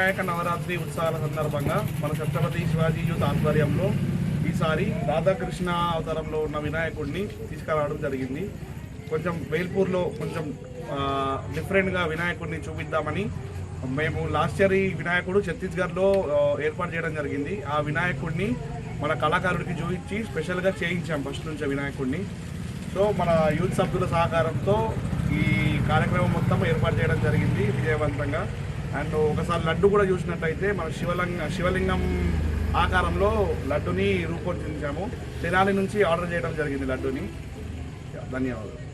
వినాయక నవరాత్రి ఉత్సవాల సందర్భంగా మన ఛత్రపతి శివాజీ యూత్ ఆధ్వర్యంలో ఈసారి రాధాకృష్ణ అవతారంలో ఉన్న వినాయకుడిని తీసుకురావడం జరిగింది. కొంచెం వేల్పూర్లో కొంచెం డిఫరెంట్గా వినాయకుడిని చూపిద్దామని మేము లాస్ట్ ఇయర్ ఈ వినాయకుడు ఛత్తీస్గఢ్లో ఏర్పాటు చేయడం జరిగింది. ఆ వినాయకుడిని మన కళాకారుడికి చూపించి స్పెషల్గా చేయించాం ఫస్ట్ నుంచి వినాయకుడిని. సో మన యూత్ సభ్యుల సహకారంతో ఈ కార్యక్రమం మొత్తం ఏర్పాటు చేయడం జరిగింది విజయవంతంగా. అండ్ ఒకసారి లడ్డు కూడా చూసినట్టయితే మన శివలింగ శివలింగం ఆకారంలో లడ్డుని రూపొందించాము. తెనాలి నుంచి ఆర్డర్ చేయడం జరిగింది లడ్డుని. ధన్యవాదాలు.